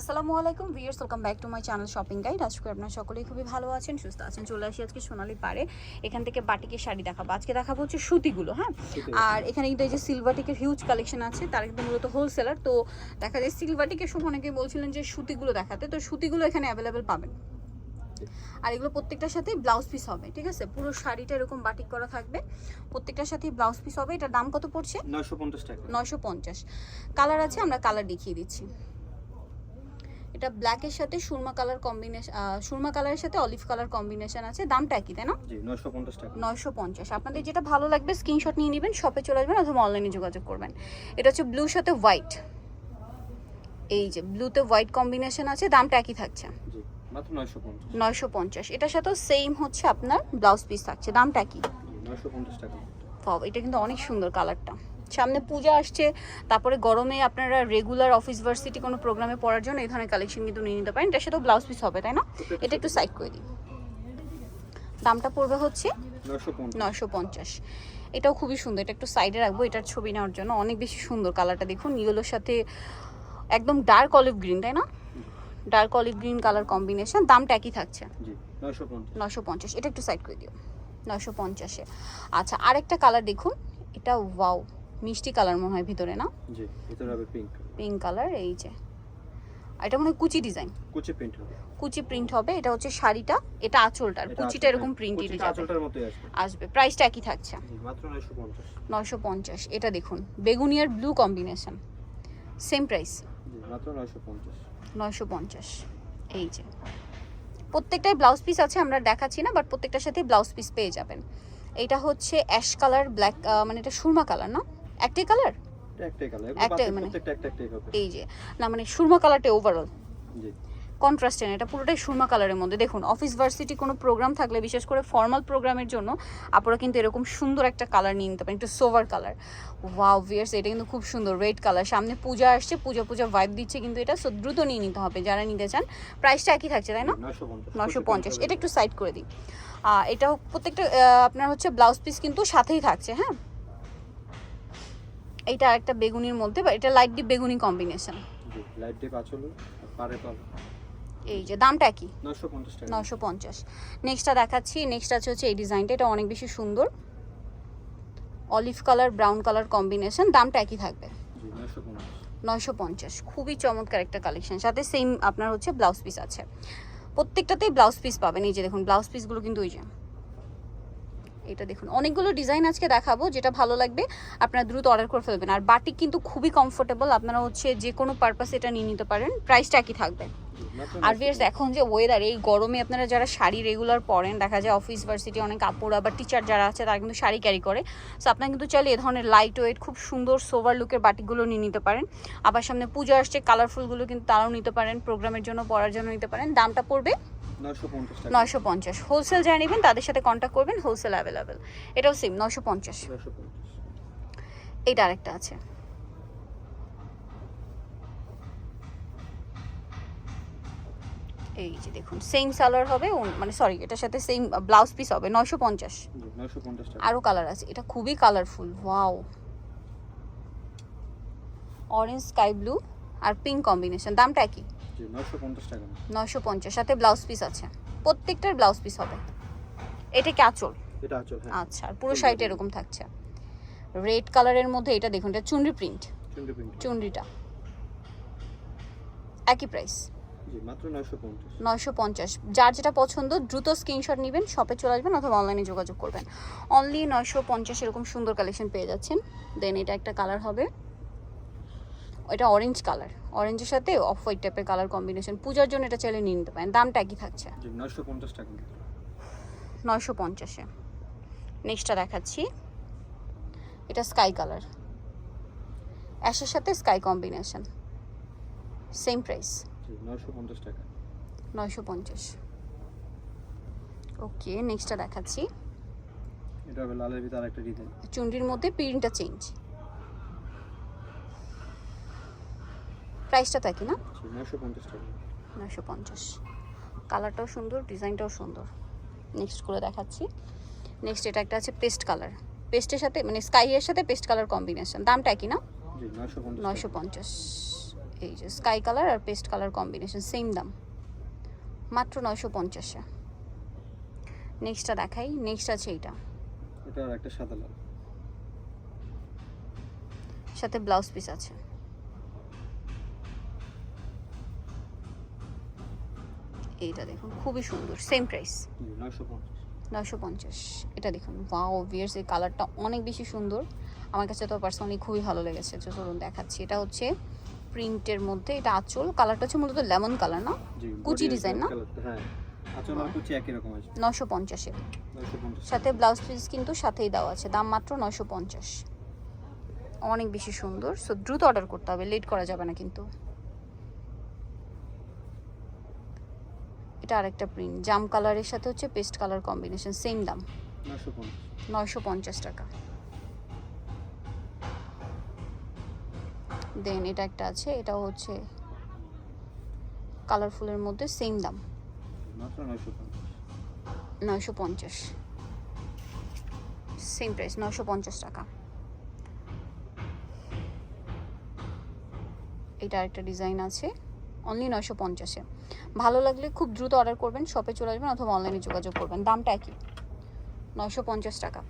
আসসালামু আলাইকুম viewers welcome back to my channel shopping guide. আজকে আপনারা সকলেই খুবই ভালো আছেন সুস্থ আছেন। চলে আসি আজকে সোনালি পারে এখান থেকে বাটিকের শাড়ি দেখাবো। আজকে দেখাবো হচ্ছে সুতিগুলো হ্যাঁ? আর এখানে কিন্তু এই যে সিলভাটিকের হিউজ কালেকশন আছে তার কিন্তু মূলত হোলসেলার তো দেখা যায় সিলভাটিকের সব অনেকে বলছিলেন যে সুতিগুলো দেখাতে তো সুতিগুলো এখানে অ্যাভেলেবেল পাবেন। আর এগুলো প্রত্যেকটার সাথেই ব্লাউজ পিস হবে ঠিক আছে? পুরো শাড়িটা এরকম বাটিক করা থাকবে। প্রত্যেকটার সাথেই ব্লাউজ পিস হবে। এটার দাম কত পড়ছে? 950 টাকা। নয়শো পঞ্চাশ। কালার আছে আমরা কালার দেখিয়ে দিচ্ছি। এটা ব্ল্যাকের সাথে সুরমা কালার কম্বিনেশন সুরমা কালারের সাথে অলিভ কালার কম্বিনেশন আছে। দামটা একই তাই না? জি 950 টাকা। নয়শো পঞ্চাশ। আপনাদের যেটা ভালো লাগবে স্ক্রিনশট নিয়ে নেবেন শপে চলে আসবেন অথবা অনলাইনে যোগাযোগ করবেন। এটা হচ্ছে ব্লুর সাথে হোয়াইট এই যে ব্লুতে হোয়াইট কম্বিনেশন আছে দামটা একই থাকছে। জি মাত্র 950 নয়শো পঞ্চাশ। এটার সাথেও সেম হচ্ছে আপনার ব্লাউজ পিস থাকছে দামটা কি 950 টাকা। পাও এটা কিন্তু অনেক সুন্দর কালারটা সামনে পূজা আসছে তারপরে গরমে আপনারা রেগুলার অফিস ভার্সিটি কোনো প্রোগ্রামে পড়ার জন্য এই ধরনের কালেকশন কিন্তু নিয়ে নিতে পারেন। এটার সাথেও ব্লাউজ পিস হবে তাই না? এটা একটু সাইড করে দিই। দামটা পড়বে হচ্ছে 950 নয়শো পঞ্চাশ। এটাও খুবই সুন্দর এটা একটু সাইডে রাখব এটার ছবি নেওয়ার জন্য। অনেক বেশি সুন্দর কালারটা দেখুন ইয়েলোর সাথে একদম ডার্ক অলিভ গ্রিন তাই না? Dark olive green colour combination দামটা একই থাকছে। জি 950 নশো পঞ্চাশ এটা একটু সাইড করে দিও নশো পঞ্চাশে। আচ্ছা আরেকটা কালার দেখুন এটা ওয়াও মিষ্টি কালার মনে হয় ভিতরে না? জি ভিতরে হবে পিঙ্ক পিঙ্ক কালার এই যে। আর এটা মনে হয় কুচি ডিজাইন কুচি প্রিন্ট হবে। কুচি প্রিন্ট হবে এটা হচ্ছে শাড়িটা এটা আঁচলটার। কুচিটা এরকম কুচিটা যাবে। আঁচলটার মতোই আসবে। আসবে। প্রাইসটা একই থাকছে। মাত্র 950 নশো পঞ্চাশ এটা দেখুন। বেগুনিয়ার ব্লু কম্বিনেশন সেম প্রাইস মাত্র 950 নয়শো পঞ্চাশ। এই যে। প্রত্যেকটাই ব্লাউজ পিস আছে আমরা দেখাচ্ছি না বাট প্রত্যেকটার সাথে ব্লাউজ পিস পেয়ে যাবেন। এটা হচ্ছে অ্যাশ কালার ব্ল্যাক মানে এটা সুরমা কালার না? একটাই কালার একটাই মানে- এই যে না মানে সুরমা কালারটা ওভারঅল কন্ট্রাস্টে না এটা পুরোটাই সুরমা কালারের মধ্যে। দেখুন অফিস ভার্সিটি কোনো প্রোগ্রাম থাকলে বিশেষ করে ফর্মাল প্রোগ্রামের জন্য আপনারা কিন্তু এরকম সুন্দর একটা কালার নিয়ে নিতে পারেন একটু সোভার কালার ওয়াও ভিয়ার্স এটা কিন্তু খুব সুন্দর রেড কালার সামনে পূজা আসছে পূজা পূজা ভাইব দিচ্ছে কিন্তু এটা সো দ্রুত নিয়ে নিতে হবে। যারা নিতে চান প্রাইসটা একই থাকছে তাই না? নশো পঞ্চাশ। এটা একটু সাইড করে দিই। এটা প্রত্যেকটা আপনার হচ্ছে ব্লাউজ পিস কিন্তু সাথেই থাকছে হ্যাঁ? এইটা একটা বেগুনির মধ্যে বা এটা লাইট ডিপ বেগুনি কম্বিনেশন লাইট ডিপ আঁচল পারে পাবে এই যে দামটা কি? 950 টাকা। নশো পঞ্চাশ। নেক্সটটা দেখাচ্ছি নেক্সট আছে হচ্ছে এই ডিজাইনটা এটা অনেক বেশি সুন্দর। Olive colour brown colour combination দামটা একই থাকবে। জি 950 নয়শো পঞ্চাশ খুবই চমৎকার একটা কালেকশন সাথে সেম আপনার হচ্ছে ব্লাউজ পিস আছে। প্রত্যেকটাতেই ব্লাউজ পিস পাবেন। এই যে দেখুন ব্লাউজ পিসগুলো কিন্তু ওই যে এটা দেখুন। অনেকগুলো ডিজাইন আজকে দেখাবো, যেটা ভালো লাগবে, আপনারা দ্রুত অর্ডার করে ফেলবেন। আর বাটিক কিন্তু খুবই কমফোর্টেবল আপনারা হচ্ছে যে কোনো পারপাসে এটা নিয়ে নিতে পারেন প্রাইসটা একই থাকবে। আর 950 ভিয়ার্স এখন যে ওয়েদার এই গরমে আপনারা যারা শাড়ি রেগুলার পরেন, দেখা যায় অফিস ভার্সিটি অনেক কাপড় আবার টিচার যারা আছে, তারা কিন্তু শাড়ি ক্যারি করে। সো আপনারা কিন্তু চাইলে এ ধরনের লাইট ওয়েট খুব সুন্দর সোভার লুকের বাটিকগুলো নিয়ে নিতে পারেন। আবার সামনে পুজো আসছে কালারফুলগুলো কিন্তু তারাও নিতে পারেন প্রোগ্রামের জন্য পরার জন্য নিতে পারেন। দামটা পড়বে 950 টাকা নয়শো পঞ্চাশ হোলসেল যারা নেবেন তাদের সাথে কন্ট্যাক্ট করবেন হোলসেল অ্যাভেলেবেল এটাও সেম নয়শো পঞ্চাশ। 950 এইটা আরেকটা আছে। এই যে দেখুন সেম সালোয়ার হবে মানে সরি এটার সাথে সেম ব্লাউজ পিস হবে নয়শো পঞ্চাশ। জি 950 আরও কালার আছে এটা খুবই colourful wow orange sky blue আর পিঙ্ক কম্বিনেশন দামটা কি জি 950 টাকা। নয়শো পঞ্চাশ সাথে ব্লাউজ পিস আছে। প্রত্যেকটার ব্লাউজ পিস হবে। এটা কি আঁচল? হ্যাঁ। আচ্ছা আর পুরো শাড়িটা এরকম থাকছে। রেড কালারের মধ্যে এটা দেখুন এটা চুনরি প্রিন্ট চুনরিটা। একই প্রাইস জি মাত্র 950 নয়শো পঞ্চাশ। যার যেটা পছন্দ দ্রুত স্ক্রিনশট নেবেন শপে চলে আসবেন অথবা অনলাইনে যোগাযোগ করবেন। অনলি নয়শো পঞ্চাশ এরকম সুন্দর কালেকশন পেয়ে যাচ্ছেন। দেন এটা একটা কালার হবে। এটা অরেঞ্জ কালার অরেঞ্জের সাথে অফ হোয়াইট টাইপের কালার কম্বিনেশন পূজার জন্য এটা চাইলে নিয়ে নিতে পারেন দামটা একই থাকছে। জি 950 টাকা নয়শো পঞ্চাশে। নেক্সটটা দেখাচ্ছি। এটা স্কাই কালার অ্যাশের সাথে স্কাই কম্বিনেশন সেম প্রাইস জি 950 টাকা। নয়শো পঞ্চাশ। ওকে নেক্সটটা দেখাচ্ছি। এটা হবে লালের ভিতরে আরেকটা ডিজাইন চুন্ডির মধ্যে প্রিন্টটা চেঞ্জ প্রাইসটা তো একই না? 950 টাকা। নয়শো পঞ্চাশ। কালারটাও সুন্দর ডিজাইনটাও সুন্দর। নেক্সট করে দেখাচ্ছি। নেক্সট এটা একটা আছে পেস্ট কালার পেস্টের সাথে মানে স্কাইয়ের সাথে পেস্ট কালার কম্বিনেশন দামটা একই না? জি 950 নয়শো পঞ্চাশ। এই যে স্কাই কালার আর পেস্ট কালার কম্বিনেশন সেম দাম। মাত্র নয়শো পঞ্চাশে। নেক্সটটা দেখাই। নেক্সট আছে এইটা। এটা আর একটা সাদা লাল। সাথে ব্লাউজ পিস আছে। এইটা দেখুন খুবই সুন্দর সেম প্রাইস নয়শো পঞ্চাশ। এটা দেখুন ওয়াও ভিয়ার্স এই কালারটা অনেক বেশি সুন্দর। আমার কাছে তো পার্সোনালি খুবই ভালো লেগেছে তো চলুন দেখাচ্ছি। এটা হচ্ছে প্রিন্টের মধ্যে এটা আঁচল কালারটা হচ্ছে মূলত লেমন কালার না? কুচি ডিজাইন না? হ্যাঁ। নশো পঞ্চাশে নয়শো পঞ্চাশ। সাথে ব্লাউজ পিস কিন্তু সাথেই দেওয়া আছে দাম মাত্র নয়শো পঞ্চাশ। অনেক বেশি সুন্দর সো দ্রুত অর্ডার করতে হবে লেট করা যাবে না কিন্তু। এটা আরেকটা প্রিন্ট জাম কালারের সাথে হচ্ছে পেস্ট কালার কম্বিনেশন সেম দাম। নয়শো পঞ্চাশ। টাকা। দেন এটা একটা আছে এটা হচ্ছে কালারফুলের মধ্যে সেম দাম। নয়শো পঞ্চাশ। সেম প্রাইস নয়শো পঞ্চাশ টাকা। এটা একটা ডিজাইন আছে। অনলি নয়শো পঞ্চাশে। ভালো লাগলে খুব দ্রুত অর্ডার করবেন শপে চলে আসবেন অথবা অনলাইনে যোগাযোগ করবেন। দামটা একই। নয়শো পঞ্চাশ টাকা।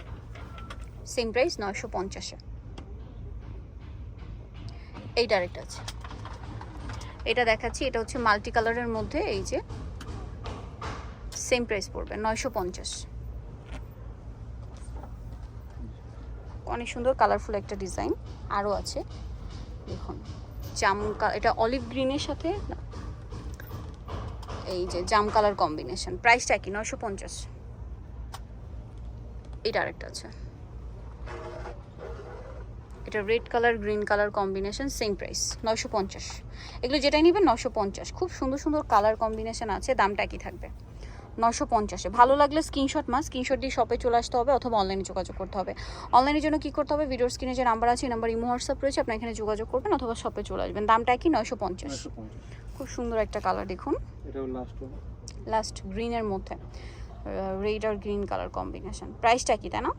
সেম প্রাইস নয়শো পঞ্চাশে। এইটা আরেকটা আছে। এটা দেখাচ্ছি, এটা হচ্ছে মাল্টি কালারের মধ্যে, এই যে সেম প্রাইস পড়বে, নয়শো পঞ্চাশ। অনেক সুন্দর কালারফুল একটা ডিজাইন আরও আছে। দেখুন। জাম এটা অলিভ গ্রিনের সাথে? এই যে জাম কালার কম্বিনেশন, প্রাইসটা কি নয়শো পঞ্চাশ। এটা আরেকটা আছে। এটা red colour, green colour combination same price নয়শো পঞ্চাশ। এগুলো যেটাই নেবেন নয়শো পঞ্চাশ। খুব সুন্দর সুন্দর কালার কম্বিনেশন আছে, দামটা কি থাকবে। নশো পঞ্চাশে। ভালো লাগলে স্ক্রিনশট মাস স্ক্রিনশট দিয়ে শপে চলে আসতে হবে অথবা অনলাইনে যোগাযোগ করতে হবে। অনলাইনের জন্য কি করতে হবে? ভিডিওর স্ক্রিনে যে নাম্বার আছে এই নাম্বার ইমো হোয়াটসঅ্যাপ রয়েছে আপনি এখানে যোগাযোগ করবেন অথবা শপে চলে আসবেন। দামটা কি নয়শো পঞ্চাশ। খুব সুন্দর একটা কালার দেখুন। লাস্ট গ্রিনের মধ্যে। রেড আর গ্রিন কালার কম্বিনেশন প্রাইসটা কি তাই না?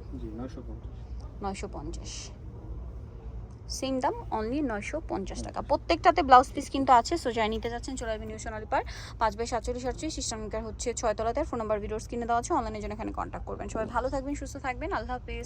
নয়শো পঞ্চাশ। সেম দাম অনলি নয়শো পঞ্চাশ টাকা। প্রত্যেকটাতে ব্লাউজ পিস কিন্তু আছে সো যাই নিতে যাচ্ছেন, চলে আসবেন নিউ সোনালি পার পাঁচ বাই সাতচল্লিশ, আটচল্লিশ সিস্টেমিকার হচ্ছে ছয়তলাতে ফোন নাম্বার ভিডিওস কিনে দেওয়া আছে অনলাইনের জন্য এখানে কন্ট্যাক্ট করবেন। সবাই ভালো থাকবেন, সুস্থ থাকবেন, আল্লাহ হাফিজ।